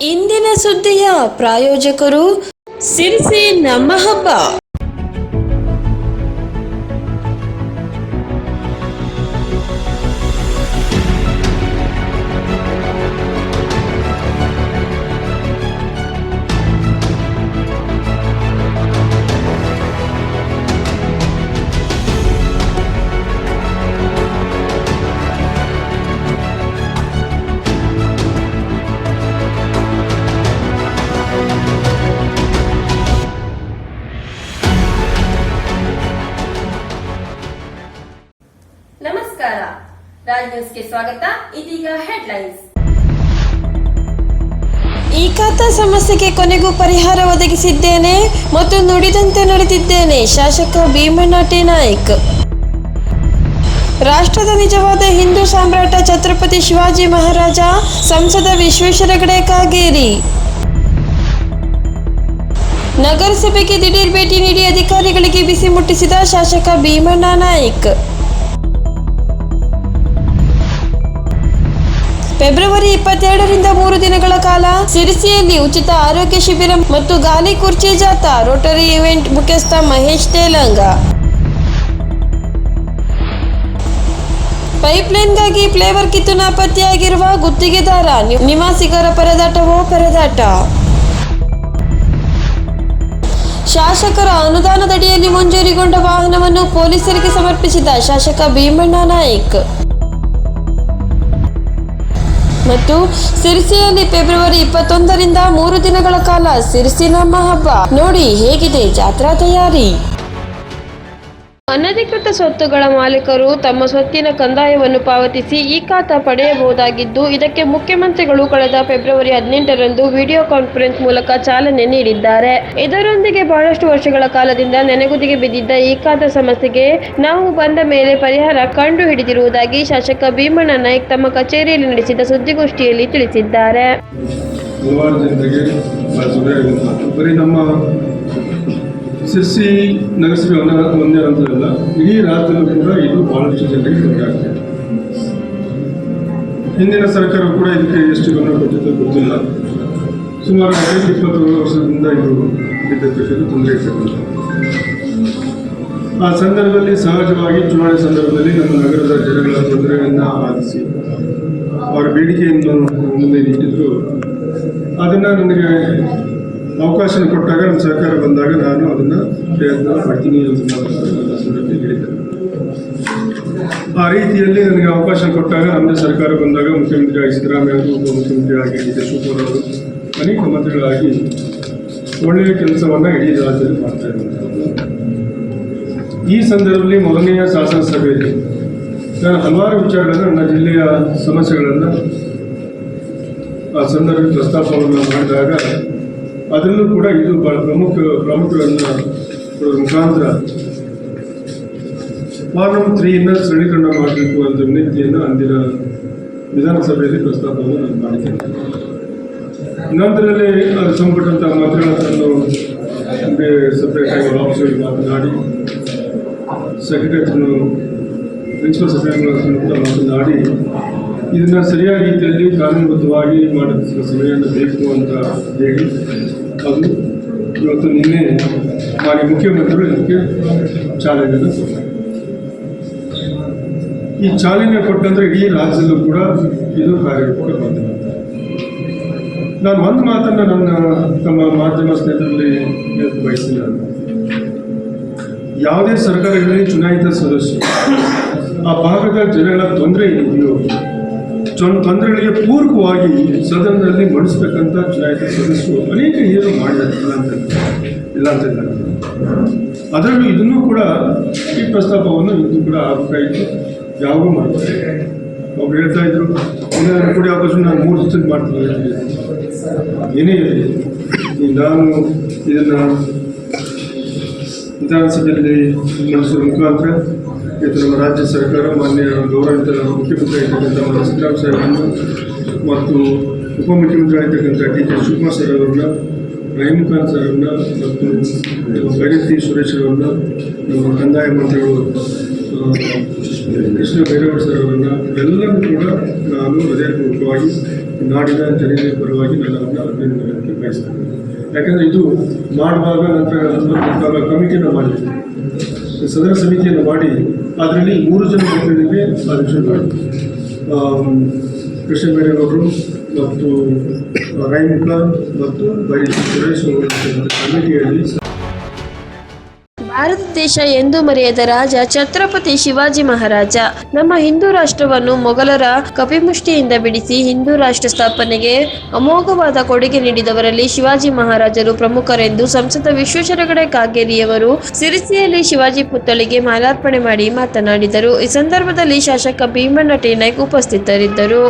ಇಂದಿನ ಸುದ್ದಿಯ ಪ್ರಾಯೋಜಕರು ಸಿರಿಸಿ ನಮ್ಮ ಹಬ್ಬ ಈ ಖಾತಾ ಸಮಸ್ಯೆಗೆ ಕೊನೆಗೂ ಪರಿಹಾರ ಒದಗಿಸಿದ್ದೇನೆ ಮತ್ತು ನುಡಿದಂತೆ ನಡೆದಿದ್ದೇನೆ ಶಾಸಕ ಭೀಮಣ್ಣ ಟಿ ನಾಯ್ಕ್. ರಾಷ್ಟ್ರದ ನಿಜವಾದ ಹಿಂದೂ ಸಾಮ್ರಾಟ ಛತ್ರಪತಿ ಶಿವಾಜಿ ಮಹಾರಾಜ ಸಂಸದ ವಿಶ್ವೇಶ್ವರ ಹೆಗಡೆ ಕಾಗೇರಿ. ನಗರಸಭೆಗೆ ದಿಢೀರ್ ಭೇಟಿ ನೀಡಿ ಅಧಿಕಾರಿಗಳಿಗೆ ಬಿಸಿ ಮುಟ್ಟಿಸಿದ ಶಾಸಕ ಭೀಮಣ್ಣ ನಾಯ್ಕ್. ಫೆಬ್ರವರಿ ಇಪ್ಪತ್ತೆರಡರಿಂದ ಮೂರು ದಿನಗಳ ಕಾಲ ಸಿರಿಸಿಯಲ್ಲಿ ಉಚಿತ ಆರೋಗ್ಯ ಶಿಬಿರ ಮತ್ತು ಗಾಲಿ ಕುರ್ಚಿ ಜಾಥಾ, ರೋಟರಿ ಇವೆಂಟ್ ಮುಖ್ಯಸ್ಥ ಮಹೇಶ್ ತೇಲಂಗ. ಪೈಪ್ಲೈನ್ಗಾಗಿ ಫ್ಲೇವರ್ ಕಿತ್ತು ನಾಪತ್ತೆಯಾಗಿರುವ ಗುತ್ತಿಗೆದಾರ ನಿವಾಸಿಗರ ಪರದಾಟವೋ ಪರದಾಟ? ಶಾಸಕರ ಅನುದಾನದಡಿಯಲ್ಲಿ ಮಂಜೂರಿಗೊಂಡ ವಾಹನವನ್ನು ಪೊಲೀಸರಿಗೆ ಸಮರ್ಪಿಸಿದ ಶಾಸಕ ಭೀಮಣ್ಣ ನಾಯ್ಕ್. ಮತ್ತು ಸಿರಿಸಿಯಲ್ಲಿ ಫೆಬ್ರವರಿ ಇಪ್ಪತ್ತೊಂದರಿಂದ ಮೂರು ದಿನಗಳ ಕಾಲ ಸಿರಿಸಿ ನಮ್ಮ ಹಬ್ಬ. ನೋಡಿ ಹೇಗಿದೆ ಜಾತ್ರಾ ತಯಾರಿ. ಅನಧಿಕೃತ ಸ್ವತ್ತುಗಳ ಮಾಲೀಕರು ತಮ್ಮ ಸ್ವತ್ತಿನ ಕಂದಾಯವನ್ನು ಪಾವತಿಸಿ ಈ ಖಾತಾ ಪಡೆಯಬಹುದಾಗಿದ್ದು, ಇದಕ್ಕೆ ಮುಖ್ಯಮಂತ್ರಿಗಳು ಕಳೆದ ಫೆಬ್ರವರಿ ಹದಿನೆಂಟರಂದು ವಿಡಿಯೋ ಕಾನ್ಫರೆನ್ಸ್ ಮೂಲಕ ಚಾಲನೆ ನೀಡಿದ್ದಾರೆ. ಇದರೊಂದಿಗೆ ಬಹಳಷ್ಟು ವರ್ಷಗಳ ಕಾಲದಿಂದ ನೆನೆಗುದಿಗೆ ಬಿದ್ದಿದ್ದ ಈ ಖಾತ ಸಮಸ್ಯೆಗೆ ನಾವು ಬಂದ ಮೇಲೆ ಪರಿಹಾರ ಕಂಡು ಹಿಡಿದಿರುವುದಾಗಿ ಶಾಸಕ ಭೀಮಣ್ಣ ನಾಯ್ಕ್ ತಮ್ಮ ಕಚೇರಿಯಲ್ಲಿ ನಡೆಸಿದ ಸುದ್ದಿಗೋಷ್ಠಿಯಲ್ಲಿ ತಿಳಿಸಿದ್ದಾರೆ. ಸಿರ್ಸಿ ನಗರಸಭೆ ಒಂದೇ ಒಂದೇ ಅಂತಲ್ಲ ಇಡೀ ರಾಜ್ಯದಲ್ಲೂ ಕೂಡ ಇದು ಬಹಳಷ್ಟು ಜನರಿಗೆ ತೊಂದರೆ ಹಿಂದಿನ ಸರ್ಕಾರ ಕೂಡ ಇದಕ್ಕೆ ಎಷ್ಟು ಗಮನ ಕೊಟ್ಟಿದ್ದು ಗೊತ್ತಿಲ್ಲ. ಸುಮಾರು ಹದಿನೈದು ಇಪ್ಪತ್ತೇಳು ವರ್ಷದಿಂದ ಇದು ಇದ್ದದ್ದಕ್ಕೆ ತೊಂದರೆ ಇರ್ತಕ್ಕಂಥ ಆ ಸಂದರ್ಭದಲ್ಲಿ ಸಹಜವಾಗಿ ಚುನಾವಣೆ ಸಂದರ್ಭದಲ್ಲಿ ನಮ್ಮ ನಗರದ ಜನಗಳ ತೊಂದರೆಗಳನ್ನು ಆಲಿಸಿ ಅವರ ಬೇಡಿಕೆಯನ್ನು ಮುಂದೆ ಇಟ್ಟಿದ್ರು ಅದನ್ನು ನನಗೆ ಅವಕಾಶ ಕೊಟ್ಟಾಗ ನಮ್ಮ ಸರ್ಕಾರ ಬಂದಾಗ ನಾನು ಅದನ್ನು ಪ್ರಯತ್ನ ನನ್ನ ಸಂದರ್ಭದಲ್ಲಿ ಆ ರೀತಿಯಲ್ಲಿ ನನಗೆ ಅವಕಾಶ ಕೊಟ್ಟಾಗ ನಮ್ಮ ಸರ್ಕಾರ ಬಂದಾಗ ಮುಖ್ಯಮಂತ್ರಿ ಆಗಿ ಸಿದ್ದರಾಮಯ್ಯ ಅವರು, ಉಪಮುಖ್ಯಮಂತ್ರಿ ಆಗಿ ಅವರು ಅನೇಕ ಮಂತ್ರಿಗಳಾಗಿ ಒಳ್ಳೆಯ ಕೆಲಸವನ್ನು ಇಡೀ ರಾಜ್ಯದಲ್ಲಿ ಮಾಡ್ತಾ ಇದ್ದಾರೆ. ಈ ಸಂದರ್ಭದಲ್ಲಿ ಮೊದಲನೆಯ ಶಾಸನ ಸಭೆಯಲ್ಲಿ ನಾನು ಹಲವಾರು ವಿಚಾರಗಳನ್ನು ನನ್ನ ಜಿಲ್ಲೆಯ ಸಮಸ್ಯೆಗಳನ್ನು ಆ ಸಂದರ್ಭದಲ್ಲಿ ಪ್ರಸ್ತಾಪವನ್ನು ಮಾಡಿದಾಗ ಅದರಲ್ಲೂ ಕೂಡ ಇದು ಬಹಳ ಪ್ರಮುಖ ಪ್ರಮುಖರನ್ನು ಮುಖಾಂತರ ಫಾರ್ಮ್ ತ್ರೀಯನ್ನು ಶ್ರೇಣೀಕರಣ ಮಾಡಬೇಕು ಅಂತ ವಿನಂತಿಯನ್ನು ಅಂದಿನ ವಿಧಾನಸಭೆಯಲ್ಲಿ ಪ್ರಸ್ತಾಪವನ್ನು ನಾನು ಮಾಡಿದ್ದೇನೆ. ನಂತರದಲ್ಲಿ ಅದು ಸಂಪಟ್ಟಂತಹ ಮಂತ್ರಿಗಳ ತಂದು ನಮಗೆ ಸಪ್ರೇಟಾಗಿ ಆಫೀಸಲ್ಲಿ ಮಾತನಾಡಿ ಸೆಕ್ರೆಟರಿಯನ್ನು ಪ್ರಿನ್ಸಿಪಲ್ ಸೆಕ್ರೆಟರಿಗಳನ್ನು ಮಾತನಾಡಿ ಇದನ್ನು ಸರಿಯಾದ ರೀತಿಯಲ್ಲಿ ಕಾನೂನುಬದ್ಧವಾಗಿ ಮಾಡಿದ ಸಮಯವನ್ನು ಬೇಕು ಅಂತ ಹೇಳಿ ಅದು ಇವತ್ತು ನಿನ್ನೆ ಮಾನ್ಯ ಮುಖ್ಯಮಂತ್ರಿಗಳು ಇದಕ್ಕೆ ಚಾಲನೆಯನ್ನು ಈ ಚಾಲನೆ ಕೊಟ್ಟಂದ್ರೆ ಇಡೀ ರಾಜ್ಯದಲ್ಲೂ ಕೂಡ ಇದು ಕಾರ್ಯರೂಪಕ್ಕೆ ಬಂದಿದೆ ನಾನು ಒಂದು ಮಾತನ್ನು ನನ್ನ ತಮ್ಮ ಮಾಧ್ಯಮ ಸ್ನೇಹಿತರಲ್ಲಿ ಬಯಸಿಲ್ಲ ಯಾವುದೇ ಸರ್ಕಾರಗಳಲ್ಲಿ ಚುನಾಯಿತ ಸದಸ್ಯರು ಆ ಭಾಗದ ಜನಗಳ ತೊಂದರೆ ಇದೆಯೋ ತೊಂದರೆಗಳಿಗೆ ಪೂರಕವಾಗಿ ಸದನದಲ್ಲಿ ಮಂಡಿಸ್ಬೇಕಂತ ಚುನಾಯಿತ ಸದಸ್ಯರು ಅನೇಕ ಏನು ಮಾಡಿದ್ದಾರೆ ಇಲ್ಲ ಅಂತ ಇಲ್ಲ. ಅಂತಿಲ್ಲ ಅದರಲ್ಲೂ ಇದನ್ನು ಕೂಡ ಈ ಪ್ರಸ್ತಾಪವನ್ನು ಇದು ಕೂಡ ಆಗಬೇಕಾಯಿತು ಯಾವಾಗೂ ಮಾಡ್ತಾರೆ ಅವ್ರು ಹೇಳ್ತಾ ಇದ್ರು ಕೂಡ ಅವಕಾಶ ನಾನು ಮೂರು ದಿವಸ ಮಾಡ್ತೀನಿ ಅಂತ ಏನೇ ನಾನು ಇದನ್ನು ವಿಧಾನಸಭೆಯಲ್ಲಿ ಮಂಡಿಸುವ ಮುಖಾಂತರ ಇವತ್ತು ನಮ್ಮ ರಾಜ್ಯ ಸರ್ಕಾರ ಮಾನ್ಯ ಗೌರವಿತ ಮುಖ್ಯಮಂತ್ರಿ ಆಗಿರ್ತಕ್ಕಂಥ ಮಾನ್ಯ ಸಿದ್ದರಾಮ ಸಾಹೇಬರನ್ನು ಮತ್ತು ಉಪಮುಖ್ಯಮಂತ್ರಿ ಆಗಿರ್ತಕ್ಕಂಥ ಡಿ ಕೆ ಶಿವಕುಮಾರ್ ಸರ್ ಅವರನ್ನ ರಹೀಮ್ ಸರ್ ಅವರನ್ನ ಮತ್ತು ಗಣಿತಿ ಸುರೇಶ್ ಅವರನ್ನ, ನಮ್ಮ ಕಂದಾಯ ಮಂತ್ರಿಗಳು ಕೃಷ್ಣ ಭೈರವ ಸರ್ ಅವರನ್ನ ಎಲ್ಲರೂ ಕೂಡ ನಾನು ಹೃದಯಪೂರ್ವಕವಾಗಿ ನಾಡಿನ ಜನತೆಯ ಪರವಾಗಿ ನಾನು ಅದನ್ನ ಅಭಿನಂದನೆ ಬಯಸ್ತೇನೆ. ಯಾಕಂದರೆ ಇದು ಮಾಡುವಾಗ ನಂತರ ಒಂದು ಕಮಿಟಿಯನ್ನು ಮಾಡಿದ್ವಿ ಸದನ ಸಮಿತಿಯನ್ನು ಮಾಡಿ, ಅದರಲ್ಲಿ ಮೂರು ಜನ ಮಕ್ಕಳಿಗೆ ಅಧ್ಯಕ್ಷ ಕೃಷ್ಣ ಬೈರೇಗೌಡರು ಮತ್ತು ರಾಯಮುಖ ಮತ್ತು ಬೈ ಸುರೇಶ್ ಅವರು ಕಮಿಟಿಯಲ್ಲಿ ಭಾರತ ದೇಶ ಎಂದು ಮರೆಯದ ರಾಜ ಛತ್ರಪತಿ ಶಿವಾಜಿ ಮಹಾರಾಜ. ನಮ್ಮ ಹಿಂದೂ ರಾಷ್ಟ್ರವನ್ನು ಮೊಘಲರ ಕಪಿಮುಷ್ಟಿಯಿಂದ ಬಿಡಿಸಿ ಹಿಂದೂ ರಾಷ್ಟ್ರ ಸ್ಥಾಪನೆಗೆ ಅಮೋಘವಾದ ಕೊಡುಗೆ ನೀಡಿದವರಲ್ಲಿ ಶಿವಾಜಿ ಮಹಾರಾಜರು ಪ್ರಮುಖರೆಂದು ಸಂಸದ ವಿಶ್ವೇಶ್ವರಗಡೆ ಕಾಗೇರಿಯವರು ಸಿರಿಸಿಯಲ್ಲಿ ಶಿವಾಜಿ ಪುತ್ಥಳಿಗೆ ಮಾಲಾರ್ಪಣೆ ಮಾಡಿ ಮಾತನಾಡಿದರು. ಈ ಸಂದರ್ಭದಲ್ಲಿ ಶಾಸಕ ಭೀಮಣ್ಣ ಟಿ ಉಪಸ್ಥಿತರಿದ್ದರು.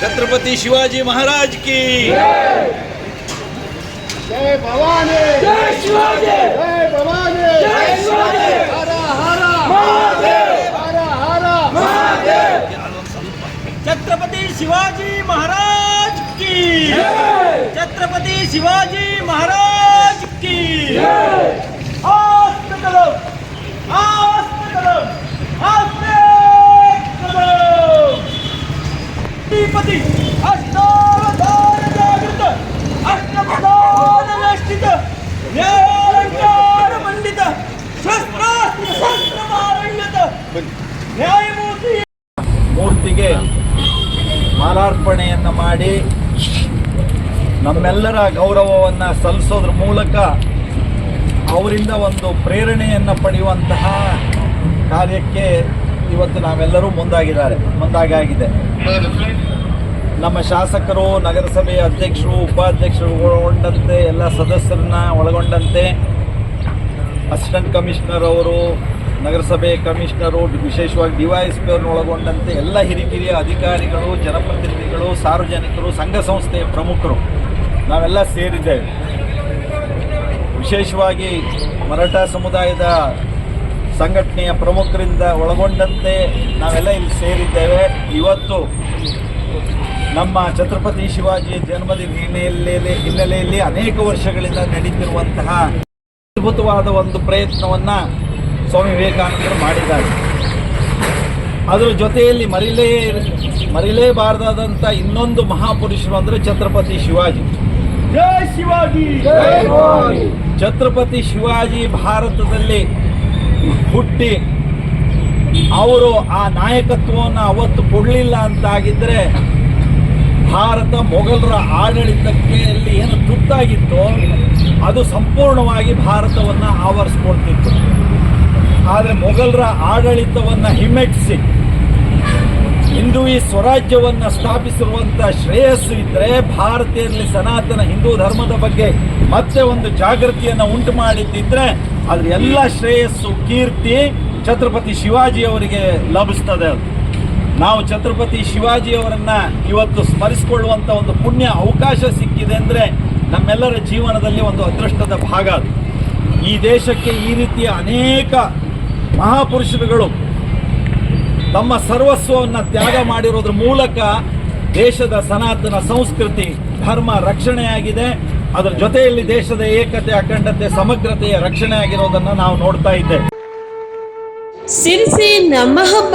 छत्रपति शिवाजी महाराज की। जय भवानी। जय शिवाजी। जय भवानी। जय शिवाजी। हरा हरा। महादेव। हरा हरा। महादेव। छत्रपति शिवाजी महाराज की। छत्रपति शिवाजी महाराज की। ಅಧಿಪತಿ ಅಷ್ಟಾವಧಾನದಾಗಿದ್ದ ಅಷ್ಟಪ್ರಧಾನನಷ್ಟಿತ, ನ್ಯಾಯಾಲಂಕಾರ ಮಂಡಿತ, ಶಸ್ತ್ರಾಸ್ತ್ರ ನ್ಯಾಯಮೂರ್ತಿ ಮೂರ್ತಿಗೆ ಮಾಲಾರ್ಪಣೆಯನ್ನ ಮಾಡಿ ನಮ್ಮೆಲ್ಲರ ಗೌರವವನ್ನ ಸಲ್ಲಿಸೋದ್ರ ಮೂಲಕ ಅವರಿಂದ ಒಂದು ಪ್ರೇರಣೆಯನ್ನು ಪಡೆಯುವಂತಹ ಕಾರ್ಯಕ್ಕೆ ಇವತ್ತು ನಾವೆಲ್ಲರೂ ಮುಂದಾಗಿದ್ದಾರೆ. ಮುಂದಾಗಾಗಿದೆ ನಮ್ಮ ಶಾಸಕರು ನಗರಸಭೆಯ ಅಧ್ಯಕ್ಷರು, ಉಪಾಧ್ಯಕ್ಷರು ಒಳಗೊಂಡಂತೆ ಎಲ್ಲ ಸದಸ್ಯರನ್ನ ಒಳಗೊಂಡಂತೆ ಅಸಿಸ್ಟೆಂಟ್ ಕಮಿಷನರ್ ಅವರು, ನಗರಸಭೆ ಕಮಿಷನರು, ವಿಶೇಷವಾಗಿ ಡಿ ಒಳಗೊಂಡಂತೆ ಎಲ್ಲ ಹಿರಿಕಿರಿಯ ಅಧಿಕಾರಿಗಳು, ಜನಪ್ರತಿನಿಧಿಗಳು, ಸಾರ್ವಜನಿಕರು, ಸಂಘ ಸಂಸ್ಥೆಯ ಪ್ರಮುಖರು ನಾವೆಲ್ಲ ಸೇರಿದ್ದೇವೆ. ವಿಶೇಷವಾಗಿ ಮರಾಠ ಸಮುದಾಯದ ಸಂಘಟನೆಯ ಪ್ರಮುಖರಿಂದ ಒಳಗೊಂಡಂತೆ ನಾವೆಲ್ಲ ಇಲ್ಲಿ ಸೇರಿದ್ದೇವೆ. ಇವತ್ತು ನಮ್ಮ ಛತ್ರಪತಿ ಶಿವಾಜಿ ಜನ್ಮದಿನ ಹಿನ್ನೆಲೆಯಲ್ಲಿ ಹಿನ್ನೆಲೆಯಲ್ಲಿ ಅನೇಕ ವರ್ಷಗಳಿಂದ ನಡೀತಿರುವಂತಹ ಅದ್ಭುತವಾದ ಒಂದು ಪ್ರಯತ್ನವನ್ನು ಸ್ವಾಮಿ ವಿವೇಕಾನಂದರು ಮಾಡಿದ್ದಾರೆ. ಅದರ ಜೊತೆಯಲ್ಲಿ ಮರಿಲೇ ಮರಿಲೇಬಾರದಾದಂಥ ಇನ್ನೊಂದು ಮಹಾಪುರುಷರು ಅಂದರೆ ಛತ್ರಪತಿ ಶಿವಾಜಿ. ಜಯ ಶಿವಾಜಿ! ಛತ್ರಪತಿ ಶಿವಾಜಿ ಭಾರತದಲ್ಲಿ ಹುಟ್ಟಿ ಅವರು ಆ ನಾಯಕತ್ವವನ್ನು ಅವತ್ತು ಕೊಡಲಿಲ್ಲ ಅಂತಾಗಿದ್ದರೆ ಭಾರತ ಮೊಘಲರ ಆಡಳಿತಕ್ಕೆ ಅಲ್ಲಿ ಏನು ತುತ್ತಾಗಿತ್ತೋ ಅದು ಸಂಪೂರ್ಣವಾಗಿ ಭಾರತವನ್ನು ಆವರಿಸ್ಕೊಳ್ತಿತ್ತು. ಆದರೆ ಮೊಘಲರ ಆಡಳಿತವನ್ನು ಹಿಮ್ಮೆಟ್ಟಿಸಿ ಹಿಂದೂ ಈ ಸ್ವರಾಜ್ಯವನ್ನು ಸ್ಥಾಪಿಸಿರುವಂಥ ಶ್ರೇಯಸ್ಸು ಇದ್ದರೆ ಭಾರತೀಯರಲ್ಲಿ ಸನಾತನ ಹಿಂದೂ ಧರ್ಮದ ಬಗ್ಗೆ ಮತ್ತೆ ಒಂದು ಜಾಗೃತಿಯನ್ನು ಉಂಟು ಮಾಡಿದ್ದಿದ್ರೆ ಅದ್ರ ಎಲ್ಲ ಶ್ರೇಯಸ್ಸು, ಕೀರ್ತಿ ಛತ್ರಪತಿ ಶಿವಾಜಿಯವರಿಗೆ ಲಭಿಸ್ತದೆ ನಾವು ಛತ್ರಪತಿ ಶಿವಾಜಿಯವರನ್ನು ಇವತ್ತು ಸ್ಮರಿಸಿಕೊಳ್ಳುವಂಥ ಒಂದು ಪುಣ್ಯ ಅವಕಾಶ ಸಿಕ್ಕಿದೆ ಅಂದರೆ ನಮ್ಮೆಲ್ಲರ ಜೀವನದಲ್ಲಿ ಒಂದು ಅದೃಷ್ಟದ ಭಾಗ ಅದು. ಈ ದೇಶಕ್ಕೆ ಈ ರೀತಿಯ ಅನೇಕ ಮಹಾಪುರುಷರುಗಳು ತಮ್ಮ ಸರ್ವಸ್ವವನ್ನು ತ್ಯಾಗ ಮಾಡಿರೋದ್ರ ಮೂಲಕ ದೇಶದ ಸನಾತನ ಸಂಸ್ಕೃತಿ, ಧರ್ಮ ರಕ್ಷಣೆಯಾಗಿದೆ. ಅದರ ಜೊತೆಯಲ್ಲಿ ದೇಶದ ಏಕತೆ ಅಖಂಡತೆ ಸಮಗ್ರತೆಯ ರಕ್ಷಣೆ ಆಗಿರೋದನ್ನ ನಾವು ನೋಡ್ತಾ ಇದ್ದೇವೆ. ಸಿರಿಸಿ ನಮ್ಮ ಹಬ್ಬ.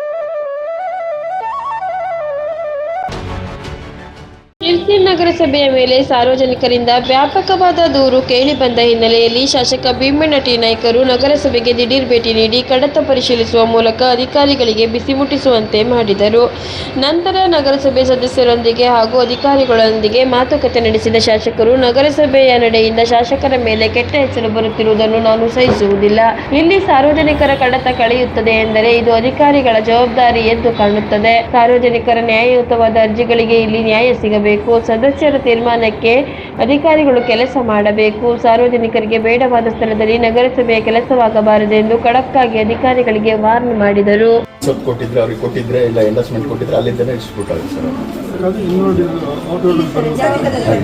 ಶಿರ್ಸಿ ನಗರಸಭೆಯ ಮೇಲೆ ಸಾರ್ವಜನಿಕರಿಂದ ವ್ಯಾಪಕವಾದ ದೂರು ಕೇಳಿಬಂದ ಹಿನ್ನೆಲೆಯಲ್ಲಿ ಶಾಸಕ ಭೀಮನಟಿ ನಾಯ್ಕರು ನಗರಸಭೆಗೆ ದಿಢೀರ್ ಭೇಟಿ ನೀಡಿ ಕಡತ ಪರಿಶೀಲಿಸುವ ಮೂಲಕ ಅಧಿಕಾರಿಗಳಿಗೆ ಬಿಸಿ ಮುಟ್ಟಿಸುವಂತೆ ಮಾಡಿದರು. ನಂತರ ನಗರಸಭೆ ಸದಸ್ಯರೊಂದಿಗೆ ಹಾಗೂ ಅಧಿಕಾರಿಗಳೊಂದಿಗೆ ಮಾತುಕತೆ ನಡೆಸಿದ ಶಾಸಕರು, ನಗರಸಭೆಯ ನಡೆಯಿಂದ ಶಾಸಕರ ಮೇಲೆ ಕೆಟ್ಟ ಹೆಸರು ಬರುತ್ತಿರುವುದನ್ನು ನಾನು ಸಹಿಸುವುದಿಲ್ಲ. ಇಲ್ಲಿ ಸಾರ್ವಜನಿಕರ ಕಡತ ಕಳೆಯುತ್ತದೆ ಎಂದರೆ ಇದು ಅಧಿಕಾರಿಗಳ ಜವಾಬ್ದಾರಿ ಎಂದು ಕಾಣುತ್ತದೆ. ಸಾರ್ವಜನಿಕರ ನ್ಯಾಯಯುತವಾದ ಅರ್ಜಿಗಳಿಗೆ ಇಲ್ಲಿ ನ್ಯಾಯ ಸಿಗಬೇಕು. ಸದಸ್ಯರ ತೀರ್ಮಾನಕ್ಕೆ ಅಧಿಕಾರಿಗಳು ಕೆಲಸ ಮಾಡಬೇಕು. ಸಾರ್ವಜನಿಕರಿಗೆ ಬೇಡವಾದ ಸ್ಥಳದಲ್ಲಿ ನಗರಸಭೆಯ ಕೆಲಸವಾಗಬಾರದು ಎಂದು ಖಡಕ್ ಆಗಿ ಅಧಿಕಾರಿಗಳಿಗೆ ವಾರ್ನ್ ಮಾಡಿದರು. ಸ್ವಲ್ಪ ಕೊಟ್ಟಿದ್ರೆ ಅವ್ರಿಗೆ ಕೊಟ್ಟಿದ್ರೆ ಇಲ್ಲ ಕೊಟ್ಟಿದ್ರೆ ಅಲ್ಲಿಂದನೇ ಆಗುತ್ತೆ ಸರ್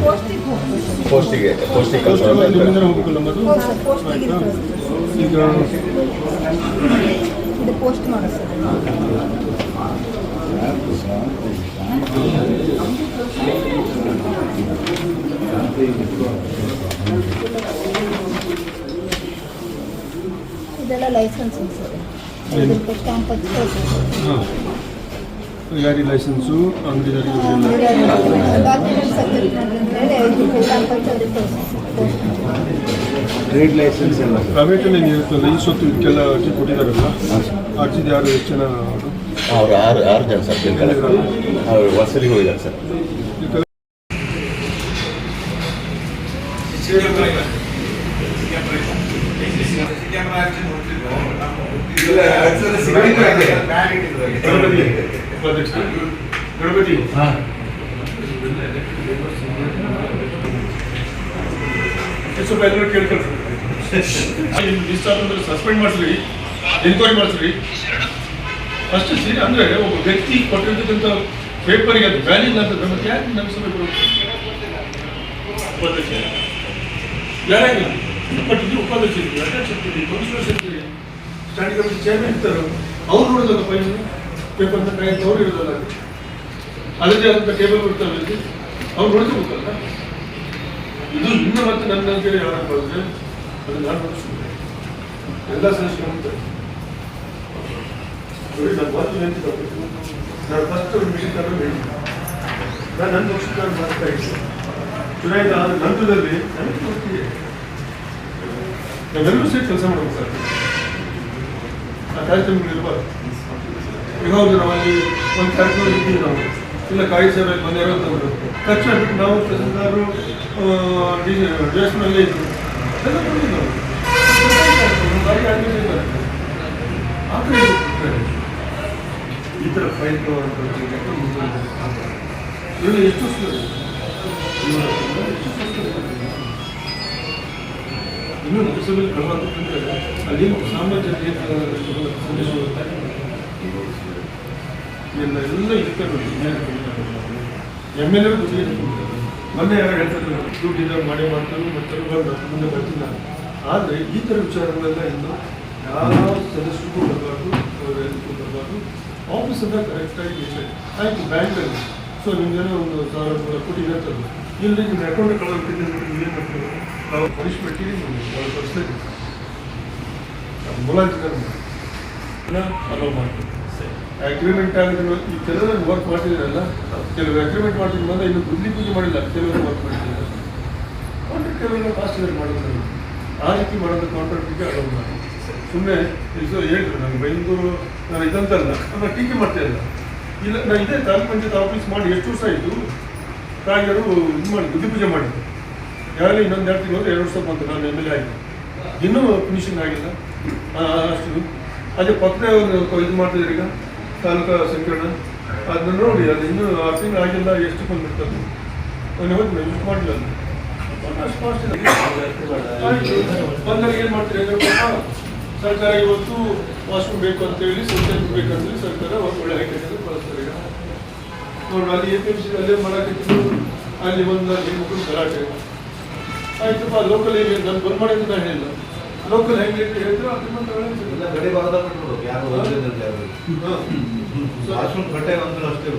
ಪೋಸ್ಟಿಗೆ ಪೋಸ್ಟಿಗೆ ಕೆಲಸ ಪೋಸ್ಟ್ ಸರ್ ಇದೆಲ್ಲ ಲೈಸೆನ್ಸ್ ಏನು? ಸ್ಟಾಂಪ್ ಕಳ್ಸಿ ಲೈಸೆನ್ಸು ಅಂಗಡಿದಾರಿಗೆ ಅವ್ರಿಗೆ ಟ್ರೇಡ್ ಲೈಸೆನ್ಸ್ ಎಲ್ಲ ಪ್ರೈವೇಟಲ್ಲಿ ಇರುತ್ತೆ ಈ ಸೊತ್ತು ಇದಕ್ಕೆಲ್ಲ ಅರ್ಜಿ ಕೊಟ್ಟಿದ್ದಾರಲ್ಲ? ಅರ್ಜಿದ ಯಾರು ಎಷ್ಟು ಜನ ಅವರು? ಆರು ಆರು ಜನ ಸರ್ ಅವರು ಅವ್ರು ವಸಲಿಗೆ ಹೋಗಿದ್ದಾರೆ ಸರ್. ಸ್ವಲ್ಪ ಎಲ್ಲರೂ ಕೇಳ್ಕೊಳ್ರಿ ಡಿಸ್ಚಾರ್ಜ್ ಸಸ್ಪೆಂಡ್ ಮಾಡಿಸ್ರಿ ಎನ್ಕ್ವೈರಿ ಮಾಡಿಸ್ರಿ ಅಷ್ಟೇ ಸರಿ ಅಂದ್ರೆ ಒಬ್ಬ ವ್ಯಕ್ತಿ ಕೊಟ್ಟಿರ್ತಕ್ಕಂಥ ಪೇಪರ್ಗೆ ಅದು ವ್ಯಾಲ್ಯೂ ಇಲ್ಲ ಅಂತ ಮತ್ತೆ ಯಾಕೆ ಸಭೆ ಉಪಾಧ್ಯಕ್ಷ ಯಾರಾಗಿಲ್ಲ ಕೊಟ್ಟಿದ್ರು ಉಪಾಧ್ಯಕ್ಷ ಇರ್ತೀವಿ ಅಧ್ಯಕ್ಷ ಕೌನ್ಸಿಲರ್ಸ್ ಸ್ಟ್ಯಾಂಡಿಂಗ್ ಕಮಿಟಿ ಚೇರ್ಮನ್ ಇರ್ತಾರೆ. ಅವ್ರು ನೋಡೋದಲ್ಲ ಫೈಲ್ ಪೇಪರ್ನ ಕೈ ಅವ್ರು ಇರೋದಲ್ಲ ಅದಕ್ಕೆ ಆದಂಥ ಟೇಬಲ್ ಇರ್ತಾವೆ ಅವ್ರು ನೋಡ್ಕೋಬೇಕಲ್ಲ ಇದು ಇನ್ನು ಮತ್ತೆ ನನ್ನ ಅಂತೇಳಿ ಹೇಳಕ್ ಬಂದ್ರೆ ಅದು ನಾನು ಎಲ್ಲ ಸಂಸ್ಕೃತಿ ನನ್ನ ಪಕ್ಷಕ್ಕೆ ನಾನು ಇದ್ದೆ. ಚುನಾಯಿತ ಆದ ನಂತರದಲ್ಲಿ ನನಗೆ ಗೊತ್ತಿದೆ ನಾವೆಲ್ಲರೂ ಸೇರಿ ಕೆಲಸ ಮಾಡಬೇಕು ಸರ್. ಆ ಕಾರ್ಯಕ್ರಮಗಳು ಇರಬಾರ್ದು ಈಗ ಹೌದು ನಾವು ಒಂದು ಕಾರ್ಯಕ್ರಮ ಇದ್ದೀವಿ ನಾವು. ಇಲ್ಲ ಕಾಯಿ ಸೇವೆಗೆ ಬಂದಿರೋ ಅಂತಂದ್ರು ತಕ್ಷಣ ಬಿಟ್ಟು ನಾವು ತಹಸೀಲ್ದಾರರು ಡಿಎಸ್ನಲ್ಲೇ ಇದ್ರು. ಎಲ್ಲ. ಈ ಥರ ಫೈಲ್ ಇವರು ಎಷ್ಟು ಇನ್ನೂ ನಗರಸಭೆಯಲ್ಲಿ ಕಳವಾಗುತ್ತೆ ಅಲ್ಲಿ ಸಾಮಾಜಿಕ ಸಂದೇಶ ಎಲ್ಲ ಇದಕ್ಕೆ ಎಂ ಎಲ್ ಎರು ಗೊತ್ತಿದೆ ಮೊನ್ನೆ ಯಾರು ಹೇಳ್ತಾರೆ ದುಡ್ಡು ಮಾಡಿ ಮಾಡೇ ಮಾಡ್ತಾರೆ ಮಾಡ್ತಾರೆ ಬಂದು ಮುಂದೆ ಬರ್ತಿಲ್ಲ ಆದರೆ ಈ ಥರ ವಿಚಾರಗಳೆಲ್ಲ ಇನ್ನು ಯಾವ ಸದಸ್ಯರಿಗೂ ಬರಬಾರ್ದು ಇದಕ್ಕೂ ಬರಬಾರ್ದು. ಆಫೀಸ್ ಅಂತ ಕರೆಕ್ಟಾಗಿ ಆಯಿತು, ಬ್ಯಾಂಕಲ್ಲಿ. ಸೊ ನಿಮ್ಗೇನೋ ಒಂದು ಸಾವಿರ ಮೂರು ಕೋಟಿ ಇರುತ್ತಲ್ಲ ಇಲ್ಲಿ ನಿಮ್ಮ ಅಕೌಂಟ್ ಕಳೆದ ಏನು ಮಾಡ್ತೀವಿ ನಾವು ಪನಿಷ್ಮೆಂಟ್ ಭಾಳ ಪರಿಸ್ಥಿತಿ ಮುಲಾಜಿಕರ ಅಲೋ ಮಾಡ್ತೀವಿ. ಅಗ್ರಿಮೆಂಟ್ ಆಗಿದ್ರು, ಈ ಕೆಲವರು ವರ್ಕ್ ಮಾಡ್ತಿದ್ರಲ್ಲ ಕೆಲವರು ಅಗ್ರಿಮೆಂಟ್ ಮಾಡ್ತಿದ್ರು ಬಂದ್ರೆ ಇನ್ನು ಬುದ್ಧಿ ಪೂಜೆ ಮಾಡಿಲ್ಲ, ಕೆಲವರು ವರ್ಕ್ ಮಾಡ್ತಿದ್ರು ಕಾಂಟ್ರಾಕ್ಟ್ ಕೆಲವರು ಕಾಸ್ಟ್ ಇಯರ್ ಮಾಡಿದ್ರು ಆ ರೀತಿ ಮಾಡೋದು ಕಾಂಟ್ರಾಕ್ಟಿಗೆ ಅಲೋ ಮಾಡಿ. ಸುಮ್ಮನೆ ಇದು ಹೇಳಿದ್ರು, ನಾನು ಬೆಂಗಳೂರು ನಾನು ಇದಂತಲ್ಲ, ನಾನು ಟೀಕೆ ಮಾಡ್ತಾ ಇಲ್ಲ. ಇಲ್ಲ, ನಾನು ಇದೇ ತಾಲೂಕು ಪಂಚಾಯತ್ ಆಫೀಸ್ ಮಾಡಿ ಎಷ್ಟು ವರ್ಷ ಆಯಿತು? ತಾಯಿಯರು ಇದು ಮಾಡಿ ಬುದ್ಧಿ ಪೂಜೆ ಮಾಡಿದ್ರು. ಯಾರಲ್ಲಿ ಇನ್ನೊಂದು ಎರಡು ತಿಂಗಳು ಎರಡು ವರ್ಷ ಬಂತು, ನಾನು ಎಂ ಎಲ್ ಎ ಆಯಿತು ಇನ್ನೂ ಫಿನಿಷಿಂಗ್ ಆಗಿಲ್ಲ. ಅಷ್ಟು. ಅದೇ ಪಕ್ಕದ ಇದು ಮಾಡ್ತಿದ್ರು ಈಗ. ತಾಲೂಕಾ ಸಂಕೀರ್ಣ. ಅದನ್ನ ನೋಡಿ, ಅದು ಇನ್ನೂ ಆ ತಿಂಗಳು ಆಗಿಲ್ಲ, ಎಷ್ಟು ಬಂದಿರ್ತದೆ ಅವನು ಹೋಗಿ ಯೂಸ್ ಮಾಡಿಲ್ಲ. ಬಂದಾಗ ಏನು ಮಾಡ್ತೀರಿ ಅಂದ್ರೆ ಸರ್ಕಾರ ಇವತ್ತು ವಾಶ್ರೂಮ್ ಬೇಕು ಅಂತೇಳಿ ಸಂಚಾರ ಬೇಕಂದ್ರೆ ಸರ್ಕಾರ ಒಳ್ಳೆ ಹೈಕಟ್ಟಿಗೆ ಕಳಿಸ್ತಾರೆ ಈಗ ನೋಡಿ, ಅಲ್ಲಿ ಎ ಪಿ ಎಂ ಸಿ ಅಲ್ಲೇ ಮಾಡಕ್ಕಿತ್ತು ಅಲ್ಲಿ ಒಂದು ಮುಗಿದು ಗಲಾಟೆ. ಆಯ್ತಪ್ಪ ಲೋಕಲ್ ಏರಿಯಾ ನಾನು ಬಂದ್ ಮಾಡಿದ್ದು ನಾನು ಹೇಳಿಲ್ಲ. ಲೋಕಲ್ ಹೆಂಗೆ ಹೇಳಿದ್ರು ಅದನ್ನ ಗಡಿ ಬಿಟ್ಬಿಡು. ಯಾರು ಕಟ್ಟೆ ಅಷ್ಟೇ.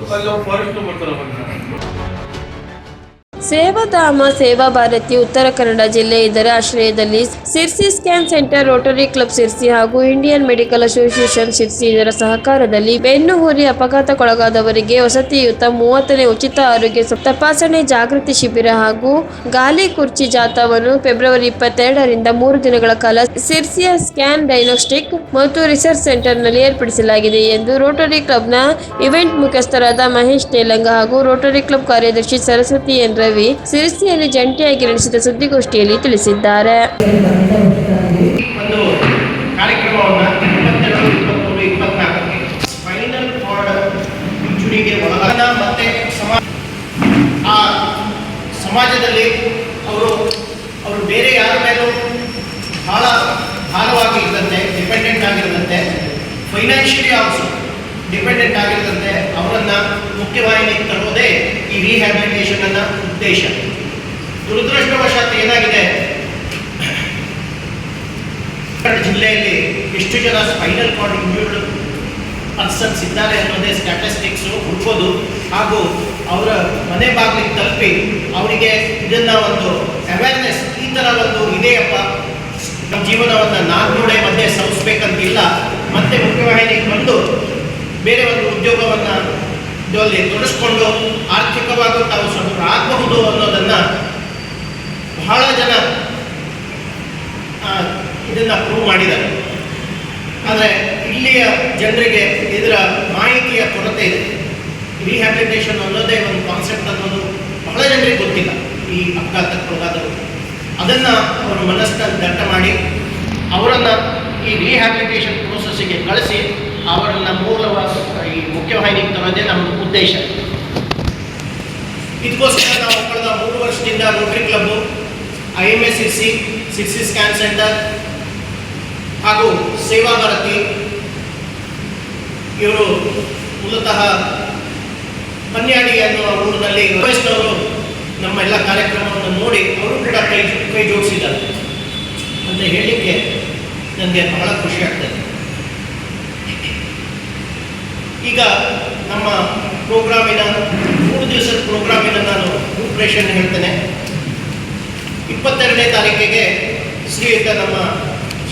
ಫಾರೆಸ್ಟ್ ಬರ್ತಾರೆ ಸೇವಾಧಾಮ, ಸೇವಾ ಭಾರತಿ, ಉತ್ತರ ಕನ್ನಡ ಜಿಲ್ಲೆ ಇದರ ಆಶ್ರಯದಲ್ಲಿ Sirsi scan centre, rotary club Sirsi ಹಾಗೂ ಇಂಡಿಯನ್ ಮೆಡಿಕಲ್ ಅಸೋಸಿಯೇಷನ್ ಸಿರ್ಸಿ ಇದರ ಸಹಕಾರದಲ್ಲಿ ಬೆನ್ನು ಹುರಿ ಅಪಘಾತಕ್ಕೊಳಗಾದವರಿಗೆ ವಸತಿಯುತ ಮೂವತ್ತನೇ ಉಚಿತ ಆರೋಗ್ಯ ತಪಾಸಣೆ, ಜಾಗೃತಿ ಶಿಬಿರ ಹಾಗೂ ಗಾಲಿ ಕುರ್ಚಿ ಜಾಥಾವನ್ನು ಫೆಬ್ರವರಿ ಇಪ್ಪತ್ತೆರಡರಿಂದ ಮೂರು ದಿನಗಳ ಕಾಲ ಸಿರ್ಸಿಯ ಸ್ಕ್ಯಾನ್ ಡೈಗ್ನೋಸ್ಟಿಕ್ ಮತ್ತು ರಿಸರ್ಚ್ ಸೆಂಟರ್ನಲ್ಲಿ ಏರ್ಪಡಿಸಲಾಗಿದೆ ಎಂದು ರೋಟರಿ ಕ್ಲಬ್ನ ಇವೆಂಟ್ ಮುಖ್ಯಸ್ಥರಾದ ಮಹೇಶ್ ತೇಲಂಗ ಹಾಗೂ ರೋಟರಿ ಕ್ಲಬ್ ಕಾರ್ಯದರ್ಶಿ ಸರಸ್ವತಿ ಎನ್ ರವಿ ಸಿರ್ಸಿಯಲ್ಲಿ ಜಂಟಿಯಾಗಿ ನಡೆಸಿದ ಸುದ್ದಿಗೋಷ್ಠಿಯಲ್ಲಿ ತಿಳಿಸಿದ್ದಾರೆ. ಸಮಾಜದಲ್ಲಿ ಅವರು ಅವರು ಬೇರೆ ಯಾರ ಮೇಲೂ ಬಹಳ ಭಾರವಾಗಿ ಇದ್ದಂತೆ ಡಿಪೆಂಡೆಂಟ್ ಆಗಿರದಂತೆ ಫೈನಾನ್ಷಿಯಲಿ ಆಲ್ಸೋ ಡಿಪೆಂಡೆಂಟ್ ಆಗಿರದಂತೆ ಅವರನ್ನು ಮುಖ್ಯವಾಹಿನಿಗೆ ತರುವುದೇ ಈ ರಿಹ್ಯಾಬಿಲಿಟೇಷನ್ ಅನ್ನ ಉದ್ದೇಶ. ದುರದೃಷ್ಟವಶಾತ್ ಏನಾಗಿದೆ? ಜಿಲ್ಲೆಯಲ್ಲಿ ಎಷ್ಟು ಜನ ಸ್ಪೈನಲ್ ಕಾರ್ಡ್ ಇಂಜೂರ್ಡ್ ಪರ್ಸನ್ಸ್ ಇದ್ದಾರೆ ಅನ್ನೋದೇ ಸ್ಟ್ಯಾಟಿಸ್ಟಿಕ್ಸ್ ಹುಡ್ಬೋದು. ಹಾಗೂ ಅವರ ಮನೆ ಬಾಗಿಲಿಗೆ ತಲುಪಿ ಅವರಿಗೆ ಇದನ್ನ ಒಂದು ಅವೇರ್ನೆಸ್ ಈ ಥರ ಒಂದು ಇದೆಯಪ್ಪ. ನಮ್ಮ ಜೀವನವನ್ನು ನಾಲ್ಕುಡೆ ಮಧ್ಯೆ ಸವಿಸ್ಬೇಕಂತಿಲ್ಲ ಮತ್ತೆ ಮುಖ್ಯವಾಹಿನಿಗೆ ಬಂದು ಬೇರೆ ಒಂದು ಉದ್ಯೋಗವನ್ನು ಇದರಲ್ಲಿ ತೊಡಸ್ಕೊಂಡು ಆರ್ಥಿಕವಾಗಿ ತಾವು ಸ್ವಲ್ಪ ಆಗಬಹುದು ಅನ್ನೋದನ್ನು ಬಹಳ ಜನ ಇದನ್ನು ಪ್ರೂವ್ ಮಾಡಿದ್ದಾರೆ. ಆದರೆ ಇಲ್ಲಿಯ ಜನರಿಗೆ ಇದರ ಮಾಹಿತಿಯ ಕೊರತೆ ಇದೆ. ರಿಹ್ಯಾಬಿಲಿಟೇಷನ್ ಅನ್ನೋದೇ ಒಂದು ಕಾನ್ಸೆಪ್ಟ್ ಅನ್ನೋದು ಬಹಳ ಜನರಿಗೆ ಗೊತ್ತಿಲ್ಲ, ಈ ಅಪಘಾತಕ್ಕೊಳಗಾದವರು ಅದನ್ನು ಅವರ ಮನಸ್ಸನ್ನು ದಟ್ಟ ಮಾಡಿ, ಅವರನ್ನು ಈ ರಿಹ್ಯಾಬಿಲಿಟೇಷನ್ ಪ್ರೋಸೆಸ್ಸಿಗೆ ಕಳಿಸಿ ಅವರನ್ನು ಮೂಲವಾಗಿ, ಈ ಮುಖ್ಯವಾಹಿನಿಗೆ ತರೋದೇ ನಮ್ಮ ಉದ್ದೇಶ. ಇದಕ್ಕೋಸ್ಕರ ನಾವು ಕಳೆದ ಮೂರು ವರ್ಷದಿಂದ rotary club I M S C ಸಿಕ್ಸಿ scan centre ಹಾಗೂ ಸೇವಾ ಭಾರತಿ, ಇವರು ಮೂಲತಃ ಪನ್ಯಾಡಿ ಅನ್ನುವ ಊರಿನಲ್ಲಿ ವಯಸ್ಸಿನವರು ನಮ್ಮ ಎಲ್ಲ ಕಾರ್ಯಕ್ರಮವನ್ನು ನೋಡಿ ಅವರು ಕೂಡ ಕೈ ಕೈ ಜೋಡಿಸಿದ್ದಾರೆ. ಅಂತ ಹೇಳಲಿಕ್ಕೆ ನನಗೆ ಬಹಳ ಖುಷಿ ಆಗ್ತದೆ ಈಗ ನಮ್ಮ ಪ್ರೋಗ್ರಾಮಿನ ಮೂರು ದಿವಸದ ಪ್ರೋಗ್ರಾಮಿನ ನಾನು ರೂಪರೇಷನ್ ಹೇಳ್ತೇನೆ. ಇಪ್ಪತ್ತೆರಡನೇ ತಾರೀಕಿಗೆ ಶ್ರೀಯುತ ನಮ್ಮ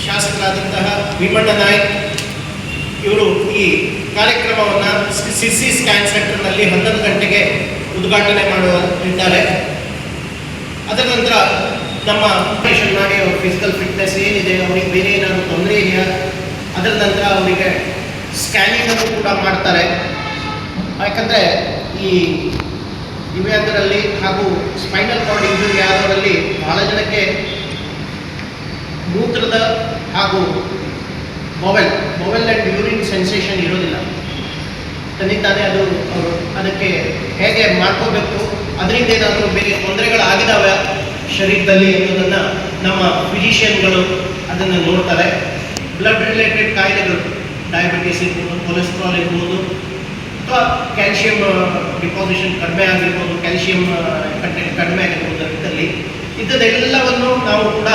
ಶಾಸಕರಾದಂತಹ ಭೀಮಣ್ಣ ನಾಯ್ಕ್ ಇವರು ಈ ಕಾರ್ಯಕ್ರಮವನ್ನು ಸಿ ಸಿ ಸ್ಕ್ಯಾನ್ ಸೆಂಟರ್ನಲ್ಲಿ ಹನ್ನೊಂದು ಗಂಟೆಗೆ ಉದ್ಘಾಟನೆ ಮಾಡುತ್ತಿದ್ದಾರೆ ಅದರ ನಂತರ ನಮ್ಮ ಆಪರೇಷನ್ ಮಾಡಿ ಅವ್ರ ಫಿಸಿಕಲ್ ಫಿಟ್ನೆಸ್ ಏನಿದೆ, ಅವರಿಗೆ ಬೇರೆ ಏನಾದರೂ ತೊಂದರೆ ಇದೆಯಾ? ಅದರ ನಂತರ ಅವರಿಗೆ ಸ್ಕ್ಯಾನಿಂಗ್ ಅನ್ನು ಕೂಡ ಮಾಡ್ತಾರೆ. ಯಾಕಂದರೆ ಈ ಇವೆಯಾದರಲ್ಲಿ ಹಾಗೂ ಸ್ಪೈನಲ್ ಕಾರ್ಡ್ ಇಂಜುರಿ ಆದವರಲ್ಲಿ ಬಹಳ ಜನಕ್ಕೆ ಮೂತ್ರದ ಹಾಗೂ mobile mobile and urine sensation ಇರೋದಿಲ್ಲ. ತನ್ನಿಂದಾನೆ ಅದು ಅವರು ಅದಕ್ಕೆ ಹೇಗೆ ಮಾಡ್ಕೋಬೇಕು, ಅದರಿಂದ ಏನಾದರೂ ಬೇರೆ ತೊಂದರೆಗಳಾಗಿದ್ದಾವೆ ಶರೀರದಲ್ಲಿ ಅನ್ನೋದನ್ನು ನಮ್ಮ ಫಿಸಿಷಿಯನ್ಗಳು ಅದನ್ನು ನೋಡ್ತಾರೆ. ಬ್ಲಡ್ ರಿಲೇಟೆಡ್ ಕಾಯಿಲೆಗಳು. ಡಯಾಬಿಟಿಸ್ ಇರ್ಬೋದು ಕೊಲೆಸ್ಟ್ರಾಲ್ ಇರ್ಬೋದು, ಅಥವಾ ಕ್ಯಾಲ್ಶಿಯಂ ಡಿಪಾಸಿಷನ್ ಕಡಿಮೆ ಆಗಿರ್ಬೋದು ಕ್ಯಾಲ್ಶಿಯಂ ಕಂಟೆಂಟ್ ಕಡಿಮೆ ಆಗಿರ್ಬೋದು ರಕ್ತದಲ್ಲಿ ಇಂಥದ್ದೆಲ್ಲವನ್ನು ನಾವು ಕೂಡ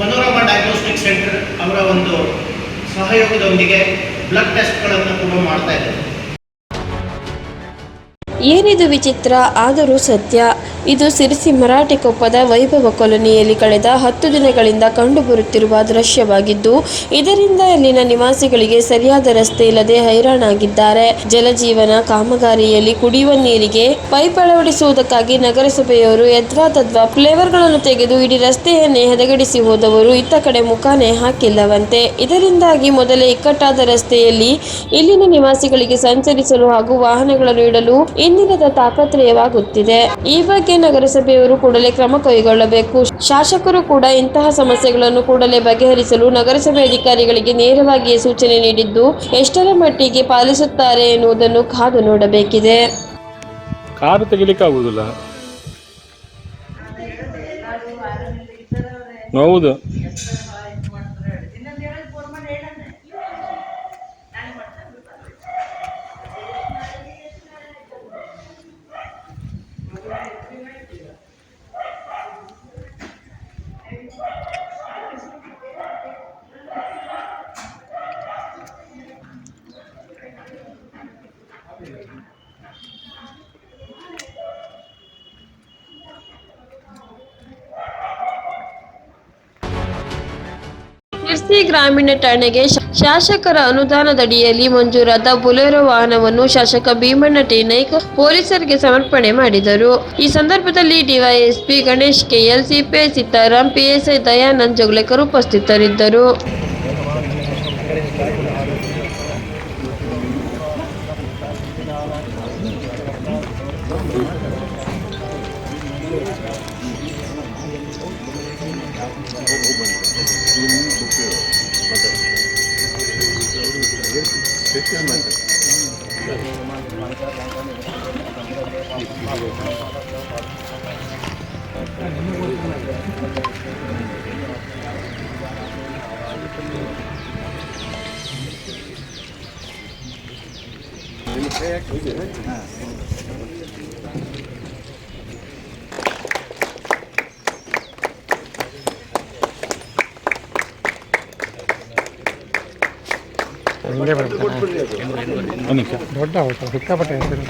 ಮನೋರಮ ಡಯಾಗ್ನೋಸ್ಟಿಕ್ ಸೆಂಟರ್ ಅವರ ಒಂದು ಸಹಯೋಗದೊಂದಿಗೆ ಬ್ಲಡ್ ಟೆಸ್ಟ್ಗಳನ್ನು ಕೂಡ ಮಾಡ್ತಾ ಇದ್ದಾರೆ ಏನಿದು ವಿಚಿತ್ರ, ಆದರೂ ಸತ್ಯ. ಇದು ಸಿರಿಸಿ ಮರಾಠಿ ಕೊಪ್ಪದ ವೈಭವ ಕಾಲೋನಿಯಲ್ಲಿ ಕಳೆದ ಹತ್ತು ದಿನಗಳಿಂದ ಕಂಡುಬರುತ್ತಿರುವ ದೃಶ್ಯವಾಗಿದ್ದು, ಇದರಿಂದ ಇಲ್ಲಿನ ನಿವಾಸಿಗಳಿಗೆ ಸರಿಯಾದ ರಸ್ತೆ ಇಲ್ಲದೆ ಹೈರಾಣಾಗಿದ್ದಾರೆ. ಜಲಜೀವನ ಕಾಮಗಾರಿಯಲ್ಲಿ ಕುಡಿಯುವ ನೀರಿಗೆ ಪೈಪ್ ಅಳವಡಿಸುವುದಕ್ಕಾಗಿ ನಗರಸಭೆಯವರು ತದ್ವಾ ಫ್ಲೇವರ್ಗಳನ್ನು ತೆಗೆದು ಇಡೀ ರಸ್ತೆಯನ್ನೇ ಹದಗಡಿಸಿ ಹೋದವರು ಇತ್ತ ಕಡೆ ಮುಖಾನೇ ಹಾಕಿಲ್ಲವಂತೆ. ಇದರಿಂದಾಗಿ ಮೊದಲೇ ಇಕ್ಕಟ್ಟಾದ ರಸ್ತೆಯಲ್ಲಿ ಇಲ್ಲಿನ ನಿವಾಸಿಗಳಿಗೆ ಸಂಚರಿಸಲು ಹಾಗೂ ವಾಹನಗಳನ್ನು ಇಡಲು ಇಂದಿನದ ತಾಪತ್ರಯವಾಗುತ್ತಿದೆ ಈ ಬಗ್ಗೆ ನಗರಸಭೆಯವರು ಕೂಡಲೇ ಕ್ರಮ ಕೈಗೊಳ್ಳಬೇಕು. ಶಾಸಕರು ಕೂಡ ಇಂತಹ ಸಮಸ್ಯೆಗಳನ್ನು ಕೂಡಲೇ ಬಗೆಹರಿಸಲು ನಗರಸಭೆ ಅಧಿಕಾರಿಗಳಿಗೆ ನೇರವಾಗಿಯೇ ಸೂಚನೆ ನೀಡಿದ್ದು, ಎಷ್ಟರ ಮಟ್ಟಿಗೆ ಪಾಲಿಸುತ್ತಾರೆ ಎನ್ನುವುದನ್ನು ಕಾದು ನೋಡಬೇಕಿದೆ. ಕಾರು ಹೌದು. ಗ್ರಾಮೀಣ ಠಾಣೆಗೆ ಶಾಸಕರ ಅನುದಾನದಡಿಯಲ್ಲಿ ಮಂಜೂರಾದ ಬುಲೆರೋ ವಾಹನವನ್ನು ಶಾಸಕ ಭೀಮಣ್ಣ ಟಿ ನಾಯ್ಕ್ ಪೊಲೀಸರಿಗೆ ಸಮರ್ಪಣೆ ಮಾಡಿದರು. ಈ ಸಂದರ್ಭದಲ್ಲಿ DYSP Ganesh KL CPI Sitaram PSI Dayanand Joglekar ಉಪಸ್ಥಿತರಿದ್ದರು. ದೊಡ್ಡ ಹೋಟೆಲ್ ಸಿಕ್ಕಾಪಟ್ಟೆ ಹೆಸರು.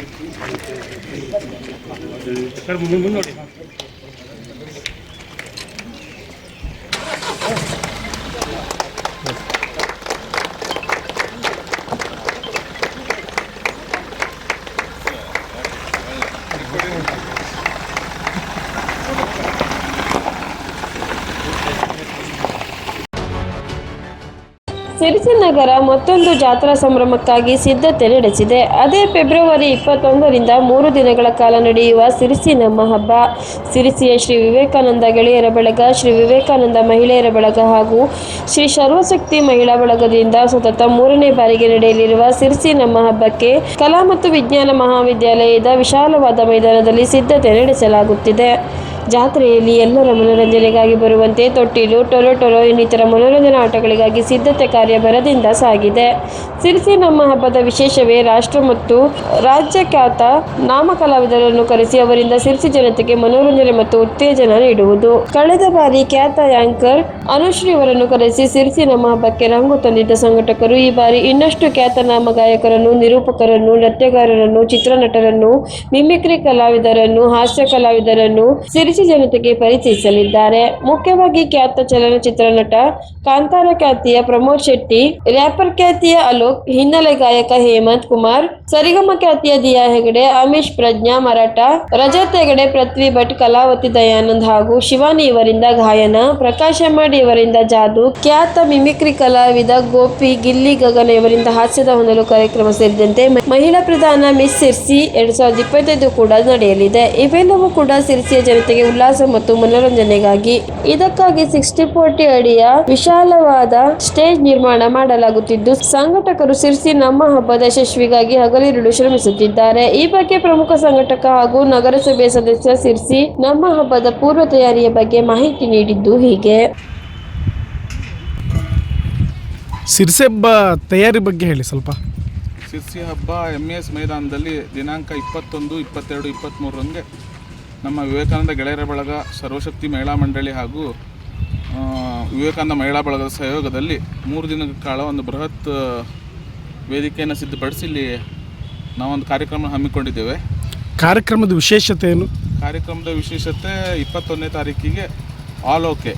ಸರ್ ಮುಂದೆ ನೋಡಿ ಸಿರಿಸಿ ನಗರ ಮತ್ತೊಂದು ಜಾತ್ರಾ ಸಂಭ್ರಮಕ್ಕಾಗಿ ಸಿದ್ಧತೆ ನಡೆಸಿದೆ. ಅದೇ ಫೆಬ್ರವರಿ ಇಪ್ಪತ್ತೊಂದರಿಂದ ಮೂರು ದಿನಗಳ ಕಾಲ ನಡೆಯುವ ಸಿರಿಸಿ ನಮ್ಮ ಹಬ್ಬ. ಸಿರಿಸಿಯ ಶ್ರೀ ವಿವೇಕಾನಂದ ಗೆಳೆಯರ ಬಳಗ, ಶ್ರೀ ವಿವೇಕಾನಂದ ಮಹಿಳೆಯರ ಬಳಗ ಹಾಗೂ ಶ್ರೀ ಸರ್ವಶಕ್ತಿ ಮಹಿಳಾ ಬಳಗದಿಂದ ಸತತ ಮೂರನೇ ಬಾರಿಗೆ ನಡೆಯಲಿರುವ ಸಿರಿಸಿ ನಮ್ಮ ಹಬ್ಬಕ್ಕೆ ಕಲಾ ಮತ್ತು ವಿಜ್ಞಾನ ಮಹಾವಿದ್ಯಾಲಯದ ವಿಶಾಲವಾದ ಮೈದಾನದಲ್ಲಿ ಸಿದ್ಧತೆ ನಡೆಸಲಾಗುತ್ತಿದೆ. ಜಾತ್ರೆಯಲ್ಲಿ ಎಲ್ಲರ ಮನೋರಂಜನೆಗಾಗಿ ಬರುವಂತೆ ತೊಟ್ಟಿಲು ಟೊರೊ ಟೊರೊ ಇನ್ನಿತರ ಮನೋರಂಜನಾ ಆಟಗಳಿಗಾಗಿ ಸಿದ್ಧತೆ ಕಾರ್ಯ ಭರದಿಂದ ಸಾಗಿದೆ. ಸಿರಿಸಿ ನಮ್ಮ ಹಬ್ಬದ ವಿಶೇಷವೇ ರಾಷ್ಟ್ರ ಮತ್ತು ರಾಜ್ಯ ಖ್ಯಾತ ನಾಮ ಕಲಾವಿದರನ್ನು ಕರೆಸಿ ಅವರಿಂದ ಸಿರಿಸಿ ಜನತೆಗೆ ಮನೋರಂಜನೆ ಮತ್ತು ಉತ್ತೇಜನ ನೀಡುವುದು. ಕಳೆದ ಬಾರಿ ಖ್ಯಾತ ಆಂಕರ್ ಅನುಶ್ರೀ ಅವರನ್ನು ಕರೆಸಿ ಸಿರಿಸಿ ನಮ್ಮ ಹಬ್ಬಕ್ಕೆ ರಂಗು ತಂದಿದ್ದ ಸಂಘಟಕರು ಈ ಬಾರಿ ಇನ್ನಷ್ಟು ಖ್ಯಾತನಾಮ ಗಾಯಕರನ್ನು ನಿರೂಪಕರನ್ನು, ನೃತ್ಯಗಾರರನ್ನು, ಚಿತ್ರನಟರನ್ನು, ಮಿಮಿಕ್ರಿ ಕಲಾವಿದರನ್ನು, ಹಾಸ್ಯ ಕಲಾವಿದರನ್ನು ಸಿರಿಸಿ ಜನತೆಗೆ ಪರಿಚಯಿಸಲಿದ್ದಾರೆ. ಮುಖ್ಯವಾಗಿ ಖ್ಯಾತ ಚಲನಚಿತ್ರ ನಟ ಕಾಂತಾರ ಖ್ಯಾತಿಯ ಪ್ರಮೋದ್ ಶೆಟ್ಟಿ ರ್ಯಾಪರ್ ಖ್ಯಾತಿಯ ಅಲೋಕ್, ಹಿನ್ನೆಲೆ ಗಾಯಕ ಹೇಮಂತ್ ಕುಮಾರ್, ಸರಿಗಮ ಖ್ಯಾತಿಯ ದಿಯಾ ಹೆಗಡೆ ಅಮಿಶ್ ಪ್ರಜ್ಞಾ ಮರಾಠ, ರಜತ್ ಹೆಗಡೆ, ಪೃಥ್ವಿ ಭಟ್, ಕಲಾವತಿ ದಯಾನಂದ್ ಹಾಗೂ ಶಿವಾನಿ ಇವರಿಂದ ಗಾಯನ, ಪ್ರಕಾಶ್ ಮಾಡಿ ಇವರಿಂದ ಜಾದು, ಖ್ಯಾತ ಮಿಮಿಕ್ರಿ ಕಲಾವಿದ ಗೋಪಿ ಗಿಲ್ಲಿ ಗಗನ ಇವರಿಂದ ಹಾಸ್ಯದ ಹೊಂದಲು ಕಾರ್ಯಕ್ರಮ ಸೇರಿದಂತೆ ಮಹಿಳಾ ಪ್ರಧಾನ ಮಿಸ್ ಸಿರ್ಸಿ ಎರಡ್ ಸಾವಿರದ ಇಪ್ಪತ್ತೈದು ಕೂಡ ನಡೆಯಲಿದೆ. ಇವೆಲ್ಲವೂ ಕೂಡ ಸಿರ್ಸಿಯ ಜನತೆಗೆ ಉಲ್ಲಾಸ ಮತ್ತು ಮನೋರಂಜನೆಗಾಗಿ ಇದಕ್ಕಾಗಿ ಸಿಕ್ಸ್ಟಿ ಫೋರ್ಟಿ ಅಡಿಯ ವಿಶಾಲವಾದ ಸ್ಟೇಜ್ ನಿರ್ಮಾಣ ಮಾಡಲಾಗುತ್ತಿದ್ದು ಸಂಘಟಕರು ಸಿರ್ಸಿ ನಮ್ಮ ಹಬ್ಬದ ಯಶಸ್ವಿಗಾಗಿ ಹಗಲಿರುಳು ಶ್ರಮಿಸುತ್ತಿದ್ದಾರೆ. ಈ ಬಗ್ಗೆ ಪ್ರಮುಖ ಸಂಘಟಕ ಹಾಗೂ ನಗರಸಭೆ ಸದಸ್ಯ ಸಿರ್ಸಿ ನಮ್ಮ ಹಬ್ಬದ ಪೂರ್ವ ತಯಾರಿಯ ಬಗ್ಗೆ ಮಾಹಿತಿ ನೀಡಿದ್ದು ಹೀಗೆ. ಸಿರ್ಸೆ ಹಬ್ಬ ತಯಾರಿ ಬಗ್ಗೆ ಹೇಳಿ ಸ್ವಲ್ಪ. ಸಿರ್ಸಿ ಹಬ್ಬ ಎಂ ಎಸ್ ಮೈದಾನದಲ್ಲಿ ದಿನಾಂಕ ಇಪ್ಪತ್ತೊಂದು ಇಪ್ಪತ್ತೆರಡು ಇಪ್ಪತ್ತ್ಮೂರರಂಗೆ ನಮ್ಮ ವಿವೇಕಾನಂದ ಗೆಳೆಯರ ಬಳಗ ಸರ್ವಶಕ್ತಿ ಮಹಿಳಾ ಮಂಡಳಿ ಹಾಗೂ ವಿವೇಕಾನಂದ ಮಹಿಳಾ ಬಳಗದ ಸಹಯೋಗದಲ್ಲಿ ಮೂರು ದಿನಗಳ ಕಾಲ ಒಂದು ಬೃಹತ್ ವೇದಿಕೆಯನ್ನು ಸಿದ್ಧಪಡಿಸಿ ಇಲ್ಲಿ ನಾವೊಂದು ಕಾರ್ಯಕ್ರಮ ಹಮ್ಮಿಕೊಂಡಿದ್ದೇವೆ. ಕಾರ್ಯಕ್ರಮದ ವಿಶೇಷತೆ ಏನು? ಕಾರ್ಯಕ್ರಮದ ವಿಶೇಷತೆ ಇಪ್ಪತ್ತೊಂದನೇ ತಾರೀಕಿಗೆ ಆಲ್ ಓಕೆ.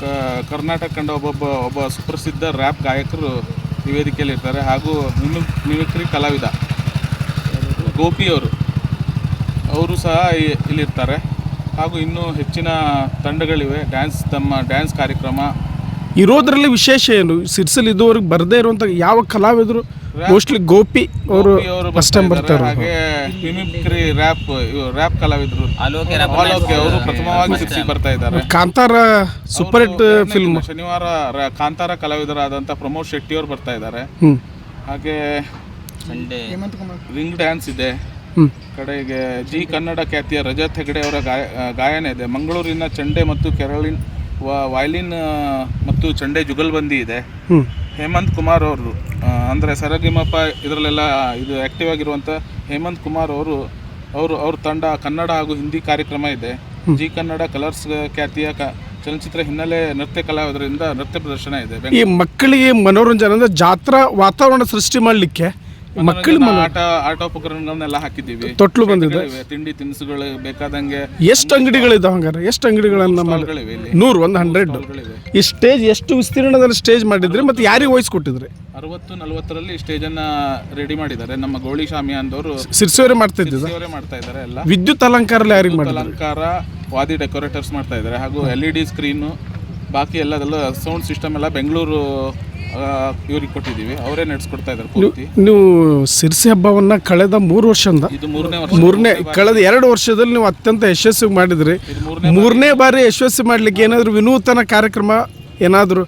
ಕ- ಕರ್ನಾಟಕ ಕಂಡ ಒಬ್ಬೊಬ್ಬ ಒಬ್ಬ ಸುಪ್ರಸಿದ್ಧ ರ್ಯಾಪ್ ಗಾಯಕರು ಈ ವೇದಿಕೆಯಲ್ಲಿ ಇರ್ತಾರೆ ಹಾಗೂ ಮಿಮಿಕ್ ಮಿಮಿಕ್ರಿ ಕಲಾವಿದ ಗೋಪಿ ಅವರು ಸಹ ಇಲ್ಲಿರ್ತಾರೆ. ಹಾಗೂ ಇನ್ನೂ ಹೆಚ್ಚಿನ ತಂಡಗಳಿವೆ. ಡ್ಯಾನ್ಸ್ ತಮ್ಮ ಡ್ಯಾನ್ಸ್ ಕಾರ್ಯಕ್ರಮ. ಇರೋದ್ರಲ್ಲಿ ವಿಶೇಷ ಏನು? ಸಿರ್ಸಲ್ಲಿ ಇದುವರೆಗೆ ಬರದೇ ಇರುವಂತ ಯಾವ ಕಲಾವಿದರು? ಮೋಸ್ಟ್ಲಿ ಗೋಪಿ ಅವರು ಫಸ್ಟ್ ಟೈಮ್. ಬರ್ತಾರೆ. ಹಾಗೆ ಮಿಮಿಕ್ರಿ ರ್ಯಾಪ್ ರ್ಯಾಪ್ ಕಲಾವಿದರು. ಆಲೋಕೆ ಅವರು ಪ್ರಥಮವಾಗಿ ಸಿರ್ಸಿ ಬರ್ತಾ ಇದ್ದಾರೆ. ಕಾಂತಾರ ಸೂಪರ್ ಹಿಟ್ ಫಿಲ್ಮ್ ಶನಿವಾರ ರ- ಕಾಂತಾರ ಕಲಾವಿದರಾದಂಥ ಪ್ರಮೋದ್ ಶೆಟ್ಟಿ ಅವರು ಬರ್ತಾ ಇದ್ದಾರೆ. ಹಾಗೆ ರಿಂಗ್ ಡ್ಯಾನ್ಸ್ ಇದೆ. ಕಡೆಗೆ ಜಿ ಕನ್ನಡ ಖ್ಯಾತಿಯ ರಜತ್ ಹೆಗಡೆ ಅವರ ಗಾಯ ಗಾಯನ ಇದೆ. ಮಂಗಳೂರಿನ ಚಂಡೆ ಮತ್ತು ಕೆರಳಿನ್ ವಯಲಿನ್ ಮತ್ತು ಚಂಡೆ ಜುಗಲ್ಬಂದಿ ಇದೆ. ಹೇಮಂತ್ ಕುಮಾರ್ ಅವರು ಅಂದರೆ ಸರಗಿಮಪ್ಪ ಇದರಲ್ಲೆಲ್ಲ ಇದು ಆ್ಯಕ್ಟಿವ್ ಆಗಿರುವಂಥ ಹೇಮಂತ್ ಕುಮಾರ್ ಅವರು ಅವರು ಅವ್ರ ತಂಡ ಕನ್ನಡ ಹಾಗೂ ಹಿಂದಿ ಕಾರ್ಯಕ್ರಮ ಇದೆ. ಜಿ ಕನ್ನಡ ಕಲರ್ಸ್ ಖ್ಯಾತಿಯ ಕ ಚಲನಚಿತ್ರ ಹಿನ್ನೆಲೆ ನೃತ್ಯ ಕಲಾವಿದರಿಂದ ನೃತ್ಯ ಪ್ರದರ್ಶನ ಇದೆ. ಈ ಮಕ್ಕಳಿಗೆ ಮನೋರಂಜನೆ ಅಂದರೆ ಜಾತ್ರಾ ವಾತಾವರಣ ಸೃಷ್ಟಿ ಮಾಡಲಿಕ್ಕೆ ಮಕ್ಕಳ ಆಟ ಆಟೋಪಕರಣಗಳನ್ನೆಲ್ಲ ಹಾಕಿದ್ದೀವಿ. ತೊಟ್ಲು ಬಂದಿದೆ. ತಿಂಡಿ ತಿನಿಸುಗಳು ಬೇಕಾದಂಗೆ ಎಷ್ಟು ಅಂಗಡಿಗಳಿದಾವೆ ಹಂಗಾರೆ? ಎಷ್ಟು ಅಂಗಡಿಗಳನ್ನ ಮಾಡಿ ಸ್ಟಾಲ್ಗಳಿವೆ ಇಲ್ಲಿ. ನೂರು ಒಂದು ಹಂಡ್ರೆಡ್ ಈ ಸ್ಟೇಜ್ ಎಷ್ಟು ವಿಸ್ತೀರ್ಣದಲ್ಲಿ ಸ್ಟೇಜ್ ಮಾಡಿದ್ರಿ ಮತ್ತೆ ಯಾರಿಗೆ ವಹಿಸ್ಕೊಟ್ಟಿದ್ರಿ ಅರವತ್ತು ನಲವತ್ತರಲ್ಲಿ ಸ್ಟೇಜ್ ಅನ್ನ ರೆಡಿ ಮಾಡಿದ್ದಾರೆ. ನಮ್ಮ ಗೌಳಿ ಶಾಮಿ ಅಂದವರು ಸಿರ್ಸೋರೆ ಮಾಡ್ತಾ ಇದ್ದಾರೆ ಮಾಡ್ತಾ ಇದ್ದಾರೆ ಎಲ್ಲ. ವಿದ್ಯುತ್ ಅಲಂಕಾರ ಯಾರಿಗೆ ಅಲಂಕಾರ ವಾದಿ ಡೆಕೋರೇಟರ್ಸ್ ಮಾಡ್ತಾ ಇದ್ದಾರೆ. ಹಾಗೂ ಎಲ್ ಇ ಡಿ ಸ್ಕ್ರೀನು ಬಾಕಿ ಎಲ್ಲದೆಲ್ಲ ಸೌಂಡ್ ಸಿಸ್ಟಮ್ ಎಲ್ಲ ಬೆಂಗಳೂರು ಇವ್ರಿಗೆ ಕೊಟ್ಟಿದ್ದೀವಿ. ಅವರೇ ನಡೆಸ್ಕೊಡ್ತಾ ಇದ್ದಾರೆ ಪೂರ್ತಿ. ನೀವು ಸಿರ್ಸಿ ಹಬ್ಬವನ್ನ ಕಳೆದ ಮೂರು ವರ್ಷದಿಂದ ಇದು ಮೂರನೇ ವರ್ಷ. ಮೂರನೇ ಕಳೆದ ಎರಡು ವರ್ಷದಲ್ಲಿ ನೀವು ಅತ್ಯಂತ ಯಶಸ್ವಿ ಮಾಡಿದ್ರಿ. ಮೂರನೇ ಬಾರಿ. ಯಶಸ್ವಿ ಮಾಡ್ಲಿಕ್ಕೆ ಏನಾದರೂ ವಿನೂತನ ಕಾರ್ಯಕ್ರಮ ಏನಾದರೂ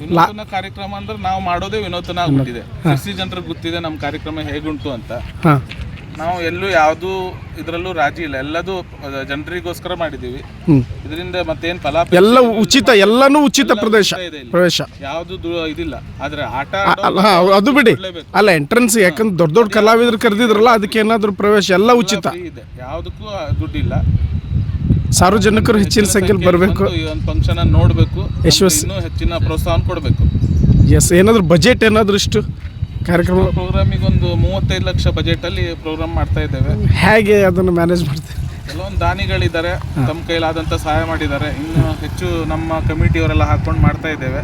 ವಿನೂತನ ಕಾರ್ಯಕ್ರಮ ಅಂದ್ರೆ ನಾವು ಮಾಡೋದೇ ವಿನೂತನ ಆಗ್ಬಿಟ್ಟಿದೆ. ಸಿರ್ಸಿ ಜನರಿಗೆ ಗೊತ್ತಿದೆ ನಮ್ಮ ಕಾರ್ಯಕ್ರಮ ಹೇಗುಂಟು ಅಂತ. ನಾವು ಎಲ್ಲೂ ಯಾವುದು ಇದರಲ್ಲೂ ರಾಜಿ ಇಲ್ಲ. ಎಲ್ಲದೂ ಜನರಿಗೋಸ್ಕರ ಮಾಡಿದ್ದೀವಿ. ಇದರಿಂದ ಮತ್ತೇನು ಫಲ ಎಲ್ಲ ಉಚಿತ ಎಲ್ಲಾನು ಉಚಿತ ಪ್ರದೇಶ ಪ್ರವೇಶ. ಯಾವುದು ಇದಿಲ್ಲ. ಆದ್ರೆ ಆಟ ಅಲ್ಲ ಅದು ಬಿಡಿ. ಅಲ್ಲ ಎಂಟ್ರೆನ್ಸ್ ಯಾಕಂದ್ರೆ ದೊಡ್ಡ ದೊಡ್ಡ ಕಲಾವಿದರು ಕರೆದಿದ್ರಲ್ಲ ಅದಕ್ಕೆ ಏನಾದರೂ ಪ್ರವೇಶ ಎಲ್ಲ ಉಚಿತ. ಇದೆ. ಯಾವುದಕ್ಕೂ ದುಡ್ಡಿಲ್ಲ. ಸಾರ್ವಜನಿಕರು ಹೆಚ್ಚಿನ ಸಂಖ್ಯೆಯಲ್ಲಿ ಬರಬೇಕು. ಈ ಒಂದು ಫಂಕ್ಷನ್ ನೋಡಬೇಕು. ಯಶಸ್ವಿ- ಹೆಚ್ಚಿನ ಪ್ರೋತ್ಸಾಹ ಕೊಡಬೇಕು. ಎಸ್ ಏನಾದರೂ ಬಜೆಟ್ ಏನಾದರೂ ಇಷ್ಟು? ಕಾರ್ಯಕ್ರಮ ಪ್ರೋಗ್ರಾಮಿಗೆ ಒಂದು ಮೂವತ್ತೈದು ಲಕ್ಷ ಬಜೆಟ್ ಅಲ್ಲಿ ಪ್ರೋಗ್ರಾಮ್ ಮಾಡ್ತಾ ಇದ್ದೇವೆ. ಹೇಗೆ ಅದನ್ನು ಮ್ಯಾನೇಜ್ ಮಾಡ್ತೀವಿ ಕೆಲವೊಂದು ದಾನಿಗಳಿದ್ದಾರೆ ತಮ್ಮ ಕೈಲಾದಂಥ ಸಹಾಯ ಮಾಡಿದ್ದಾರೆ. ಇನ್ನು ಹೆಚ್ಚು ನಮ್ಮ ಕಮಿಟಿಯವರೆಲ್ಲ ಹಾಕೊಂಡು ಮಾಡ್ತಾ ಇದ್ದೇವೆ.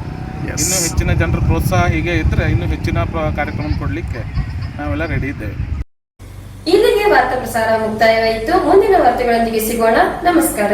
ಇನ್ನೂ ಹೆಚ್ಚಿನ ಜನರ ಪ್ರೋತ್ಸಾಹ ಹೀಗೆ ಇದ್ರೆ ಇನ್ನೂ ಹೆಚ್ಚಿನ ಪ್ರ- ಕಾರ್ಯಕ್ರಮ ಕೊಡಲಿಕ್ಕೆ ನಾವೆಲ್ಲ ರೆಡಿ ಇದ್ದೇವೆ. ಇಲ್ಲಿಗೆ ವಾರ್ತಾ ಪ್ರಸಾರ ಮುಕ್ತಾಯವಾಯಿತು. ಮುಂದಿನ ವಾರ್ತೆಗಳೊಂದಿಗೆ ಸಿಗೋಣ. ನಮಸ್ಕಾರ.